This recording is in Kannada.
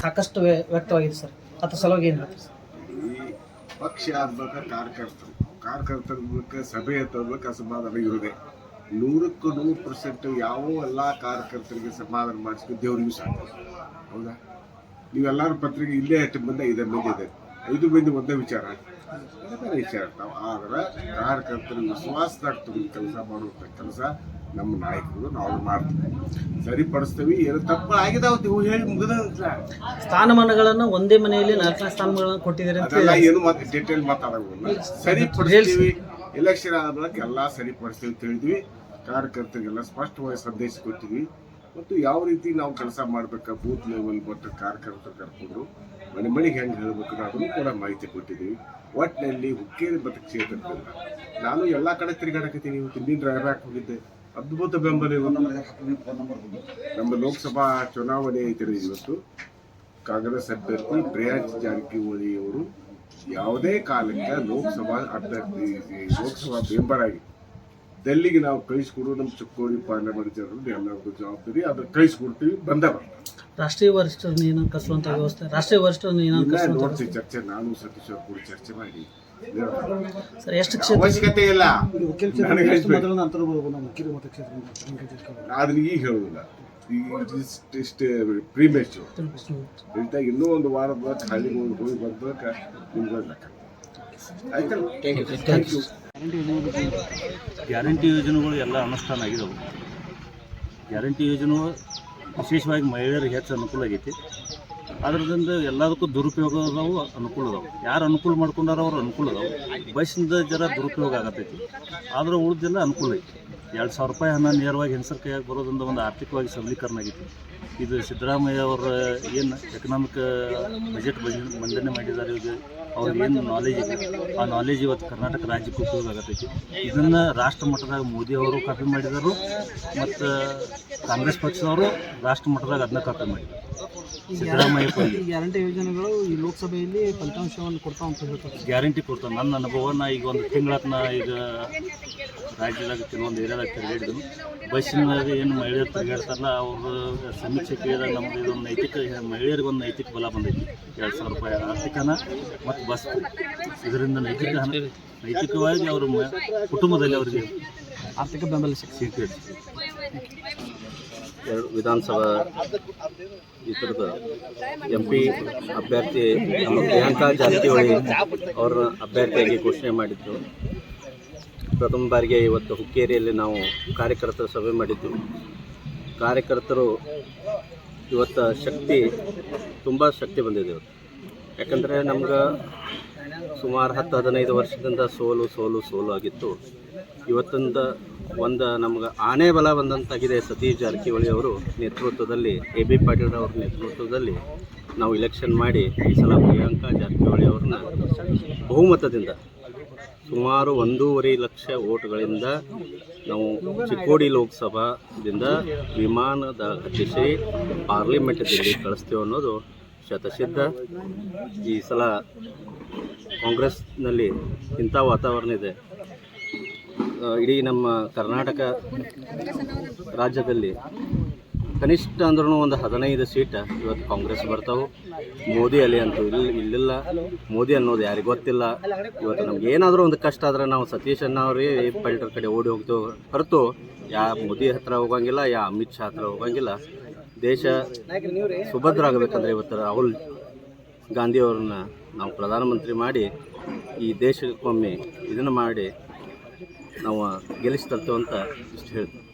ಸಾಕಷ್ಟು ವ್ಯ- ವ್ಯಕ್ತವಾಗಿದೆ ಸರ್. ಅದ್ರ ಸಲುವಾಗಿ ಏನು ಹೇಳ್ತೀರಿ ಪಕ್ಷ ಆಗ್ಬೇಕು ಕಾರ್ಯಕರ್ತರು? ಕಾರ್ಯಕರ್ತರ ಮೂಲಕ ಸಭೆ ಎತ್ತಬೇಕು, ಅಸಮಾಧಾನ ಇರುವುದೇ. ನೂರಕ್ಕೂ ನೂರು ಪರ್ಸೆಂಟ್ ಯಾವ ಎಲ್ಲ ಕಾರ್ಯಕರ್ತರಿಗೆ ಸಮಾಧಾನ ಮಾಡಿಸ್ಕೊಂಡು ದೇವ್ರಿಗೂ ಸಾಕು. ಹೌದಾ? ನೀವೆಲ್ಲರೂ ಪತ್ರಿಕೆ ಇಲ್ಲೇ ಎಷ್ಟು ಬಂದ ಇದೆ, ಮಂದಿ ಇದೆ. ಐದು ಮಂದಿ ಒಂದೇ ವಿಚಾರ ಬೇರೆ ಬೇರೆ ವಿಚಾರ ಇರ್ತಾವೆ. ಆದ್ರೆ ಕಾರ್ಯಕರ್ತರ ವಿಶ್ವಾಸದಾಗ ತುಂಬ ಕೆಲಸ ಮಾಡುವಂಥ ಕೆಲಸ ನಮ್ಮ ನಾಯಕರು ನಾವು ಮಾಡ್ತೀವಿ. ಸರಿಪಡಿಸ್ತೀವಿ. ಏನು ತಪ್ಪು ಆಗಿದಾವ ನೀವು ಹೇಳಿ ಮುಗಿದ ಸ್ಥಾನಮಾನಗಳನ್ನು ಒಂದೇ ಮನೆಯಲ್ಲಿ ನಾಲ್ಕು ಸ್ಥಾನಮಾನಗಳನ್ನು ಕೊಟ್ಟಿದ್ದಾರೆ ಅದೆಲ್ಲ ಏನು ಮತ್ತೆ ಡೀಟೇಲ್ ಮಾತಾಡೋಲ್ಲ ಸರಿಪಡಿಸ್ತೀವಿ. ಎಲೆಕ್ಷನ್ ಆದ ಬಳಿಕ ಎಲ್ಲ ಸರಿಪಡಿಸ್ತೀವಿ ತಿಳಿದ್ವಿ ಕಾರ್ಯಕರ್ತರಿಗೆಲ್ಲ ಸ್ಪಷ್ಟವಾಗಿ ಸಂದೇಶ ಕೊಟ್ಟಿವಿ ಮತ್ತು ಯಾವ ರೀತಿ ನಾವು ಕೆಲಸ ಮಾಡಬೇಕು ಬೂತ್ ಲೆವೆಲ್ ಮತ್ತು ಕಾರ್ಯಕರ್ತರು ಕರ್ಕೊಂಡು ಮನೆ ಮನೆಗೆ ಹೆಂಗೆ ಹೇಳಬೇಕು ಅದನ್ನು ಕೂಡ ಮಾಹಿತಿ ಕೊಟ್ಟಿದ್ದೀವಿ. ಒಟ್ಟಿನಲ್ಲಿ ಹುಕ್ಕೇರಿ ಮತ್ತು ಕ್ಷೇತ್ರದಿಂದ ನಾನು ಎಲ್ಲ ಕಡೆ ತಿರುಗಾಡಕತ್ತೀನಿ. ಇವತ್ತು ಹಿಂದಿನ ಡ್ರೈವ್ಯಾಕ್ ಹೋಗಿದ್ದೆ. ಅದ್ಭುತ ಬೆಂಬಲ ನಮ್ಮ ಲೋಕಸಭಾ ಚುನಾವಣೆ ಐತೆ ಇವತ್ತು. ಕಾಂಗ್ರೆಸ್ ಅಭ್ಯರ್ಥಿ ಪ್ರಿಯಾಂಕ್ ಜಾರಕಿಹೊಳಿ ಅವರು ಯಾವುದೇ ಕಾಲಕ್ಕೆ ಲೋಕಸಭಾ ಅಭ್ಯರ್ಥಿ, ಲೋಕಸಭಾ ಮೆಂಬರ್ ಆಗಿ ಡೆಲ್ಲಿಗೆ ನಾವು ಕಳಿಸ್ಕೊಡು ನಮ್ಮ ಚಿಕ್ಕೋಡಿ ಪಾರ್ಲಿಮೆಂಟ್ ಎಲ್ಲರಿಗೂ ಜವಾಬ್ದಾರಿ ಅದ್ರ ಕಳಿಸ್ಕೊಡ್ತೀವಿ ಬಂದ ರಾಷ್ಟ್ರೀಯ ವರಿಷ್ಠರನ್ನ ಏನಾದ್ರು ಕಸುವಂತ ವ್ಯವಸ್ಥೆ ರಾಷ್ಟ್ರೀಯ ವರಿಷ್ಠರನ್ನ ಇಲ್ಲ ನೋಡ್ತೀವಿ ಚರ್ಚೆ ನಾನು ಸತೀಶ್ ಅವ್ರು ಕೂಡ ಚರ್ಚೆ ಮಾಡಿ ಸರ್ ಎಷ್ಟು ಅವಶ್ಯಕತೆ ಇಲ್ಲ. ಅದನ್ನ ಈಗ ಹೇಳುದಿಲ್ಲ. ಇಷ್ಟು ಪ್ರೀಮೇಚ್ ಇನ್ನೂ ಒಂದು ವಾರದ ಖಾಲಿ ಹೋಗಿ ಬಂದಾಗ ನಿಮ್ಗೆ ಲೆಕ್ಕ. ಗ್ಯಾರಂಟಿ ಯೋಜನೆಗಳು ಎಲ್ಲ ಅನುಷ್ಠಾನ ಆಗಿದವು. ಗ್ಯಾರಂಟಿ ಯೋಜನೆಗಳು ವಿಶೇಷವಾಗಿ ಮಹಿಳೆಯರಿಗೆ ಹೆಚ್ಚು ಅನುಕೂಲ ಆಗೈತಿ. ಅದರಿಂದ ಎಲ್ಲದಕ್ಕೂ ದುರುಪಯೋಗ ಅದಾವು, ಅನುಕೂಲ ಅದಾವು. ಯಾರು ಅನುಕೂಲ ಮಾಡ್ಕೊಂಡಾರ ಅವ್ರು ಅನುಕೂಲ ಅದಾವು. ಬಸ್ಸಿಂದ ಜರ ದುರುಪಯೋಗ ಆಗತ್ತೈತಿ ಆದ್ರೆ ಉಳಿದೆಲ್ಲ, ಅನುಕೂಲ ಐತಿ. ಎರಡು ಸಾವಿರ ರೂಪಾಯಿ ಹಣ ನೇರವಾಗಿ ಹೆಂಗಸರ ಕೈಯಾಗಿ ಬರೋದ್ರಿಂದ ಒಂದು ಆರ್ಥಿಕವಾಗಿ ಸಬಲೀಕರಣ ಆಗೈತಿ. ಇದು ಸಿದ್ದರಾಮಯ್ಯ ಅವರ ಏನು ಎಕನಾಮಿಕ್ ಬಜೆಟ್ ಮಂಡನೆ ಮಾಡಿದ್ದಾರೆ, ಇದು ಏನು ನಾಲೆಜ್ ಇದೆ ಆ ನಾಲೆಜ್ ಇವತ್ತು ಕರ್ನಾಟಕ ರಾಜ್ಯಕ್ಕೆ ಉಪಯೋಗ ಆಗತೈತಿ. ಇದನ್ನು ರಾಷ್ಟ್ರ ಮಟ್ಟದಾಗ ಮೋದಿ ಅವರು ಕಾಪಿ ಮಾಡಿದರು ಮತ್ತು ಕಾಂಗ್ರೆಸ್ ಪಕ್ಷದವರು ರಾಷ್ಟ್ರ ಮಟ್ಟದಾಗ ಅದನ್ನ ಕಾಪಿ ಮಾಡಿದ್ದಾರೆ ಸಿದ್ದರಾಮಯ್ಯ ಗ್ಯಾರಂಟಿ ಯೋಜನೆಗಳು ಈ ಲೋಕಸಭೆಯಲ್ಲಿ ಫಲಿತಾಂಶವನ್ನು ಕೊಡ್ತಾವ ಅಂತ ಹೇಳ್ತಾರೆ. ಗ್ಯಾರಂಟಿ ಕೊಡ್ತಾರೆ ನನ್ನ ಅನುಭವನ ಈಗ ಒಂದು ತಿಂಗಳತ್ನ ಈಗ ರಾಜ್ಯದಾಗ ಕೆಲವೊಂದು ಏರಿಯಾದಾಗ ತಿರುಗಾಡಿದ್ರು. ಬಸ್ಸಿನಾಗ ಏನು ಮಹಿಳೆಯರು ತಿರುಗಾಡ್ತಾರಲ್ಲ ಅವರು ಸಮೀಕ್ಷೆ ಕೇಳಿದಾಗ ನಮ್ದು ಇದೊಂದು ನೈತಿಕ ಮಹಿಳೆಯರಿಗೆ ಒಂದು ನೈತಿಕ ಬಲ ಬಂದೈತಿ. ಎರಡು ಸಾವಿರ ರೂಪಾಯಿ ಆರ್ಥಿಕನ ಮತ್ತು ಬಸ್ ಇದರಿಂದ ನೈತಿಕ ಹಣ ನೈತಿಕವಾಗಿ ಅವರು ಕುಟುಂಬದಲ್ಲಿ ಅವರಿಗೆ ಆರ್ಥಿಕ ಬೆಂಬಲ ಸಿಗ್ತೀವಿ ಸಿಗ್ತೈತಿ. ಎರಡು ವಿಧಾನಸಭಾ ಥರದ ಎಂ ಪಿ ಅಭ್ಯರ್ಥಿ ನಮ್ಮ ಪ್ರಿಯಾಂಕಾ ಜಾರಕಿಹೊಳಿ ಅವರ ಅಭ್ಯರ್ಥಿಯಾಗಿ ಘೋಷಣೆ ಮಾಡಿದ್ದು ಪ್ರಥಮ ಬಾರಿಗೆ ಇವತ್ತು ಹುಕ್ಕೇರಿಯಲ್ಲಿ ನಾವು ಕಾರ್ಯಕರ್ತರ ಸಭೆ ಮಾಡಿದ್ದು. ಕಾರ್ಯಕರ್ತರು ಇವತ್ತು ಶಕ್ತಿ, ತುಂಬ ಶಕ್ತಿ ಬಂದಿದೆ ಇವತ್ತು. ಯಾಕಂದರೆ ನಮ್ಗೆ ಸುಮಾರು ಹತ್ತು ಹದಿನೈದು ವರ್ಷದಿಂದ ಸೋಲು ಸೋಲು ಸೋಲು ಆಗಿತ್ತು. ಇವತ್ತಿಂದ ಒಂದು ನಮ್ಗೆ ಆನೆ ಬಲ ಬಂದಂತಾಗಿದೆ ಸತೀಶ್ ಜಾರಕಿಹೊಳಿ ಅವರು ನೇತೃತ್ವದಲ್ಲಿ, ಎ ಬಿ ಪಾಟೀಲ್ ಅವ್ರ ನೇತೃತ್ವದಲ್ಲಿ ನಾವು ಇಲೆಕ್ಷನ್ ಮಾಡಿ ಈ ಸಲ ಪ್ರಿಯಾಂಕಾ ಜಾರಕಿಹೊಳಿ ಅವ್ರನ್ನ ಬಹುಮತದಿಂದ ಸುಮಾರು ಒಂದೂವರೆ ಲಕ್ಷ ಓಟ್ಗಳಿಂದ ನಾವು ಚಿಕ್ಕೋಡಿ ಲೋಕಸಭಾದಿಂದ ವಿಮಾನದ ಹತ್ತಿಸಿ ಪಾರ್ಲಿಮೆಂಟ್ ಕಳಿಸ್ತೇವೆ ಅನ್ನೋದು ಶತಸಿದ್ಧ. ಈ ಸಲ ಕಾಂಗ್ರೆಸ್ನಲ್ಲಿ ಇಂಥ ವಾತಾವರಣ ಇದೆ. ಇಡೀ ನಮ್ಮ ಕರ್ನಾಟಕ ರಾಜ್ಯದಲ್ಲಿ ಕನಿಷ್ಠ ಅಂದ್ರೂ ಒಂದು ಹದಿನೈದು ಸೀಟ್ ಇವತ್ತು ಕಾಂಗ್ರೆಸ್ ಬರ್ತಾವೆ. ಮೋದಿ ಅಲ್ಲಿ ಅಂತೂ ಇಲ್ಲಿ ಇಲ್ಲಿಲ್ಲ. ಮೋದಿ ಅನ್ನೋದು ಯಾರಿಗೂ ಗೊತ್ತಿಲ್ಲ. ಇವತ್ತು ನಮ್ಗೆ ಏನಾದರೂ ಒಂದು ಕಷ್ಟ ಆದರೆ ನಾವು ಸತೀಶ್ ಅವ್ರಿಗೆ ಪಲ್ಟರ್ ಕಡೆ ಓಡಿ ಹೋಗ್ತೇವೆ ಹೊರತು ಯಾ ಮೋದಿ ಹತ್ರ ಹೋಗಂಗಿಲ್ಲ, ಯಾ ಅಮಿತ್ ಶಾ ಹತ್ರ ಹೋಗಂಗಿಲ್ಲ. ದೇಶ ಸುಭದ್ರ ಆಗಬೇಕಂದ್ರೆ ಇವತ್ತು ರಾಹುಲ್ ಗಾಂಧಿ ಅವ್ರನ್ನ ನಾವು ಪ್ರಧಾನಮಂತ್ರಿ ಮಾಡಿ ಈ ದೇಶಕ್ಕೊಮ್ಮೆ ಇದನ್ನು ಮಾಡಿ ನಾವು ಗೆಲ್ಲಿಸ್ತರ್ತೇವೆ ಅಂತ ಇಷ್ಟು ಹೇಳ್ತೀವಿ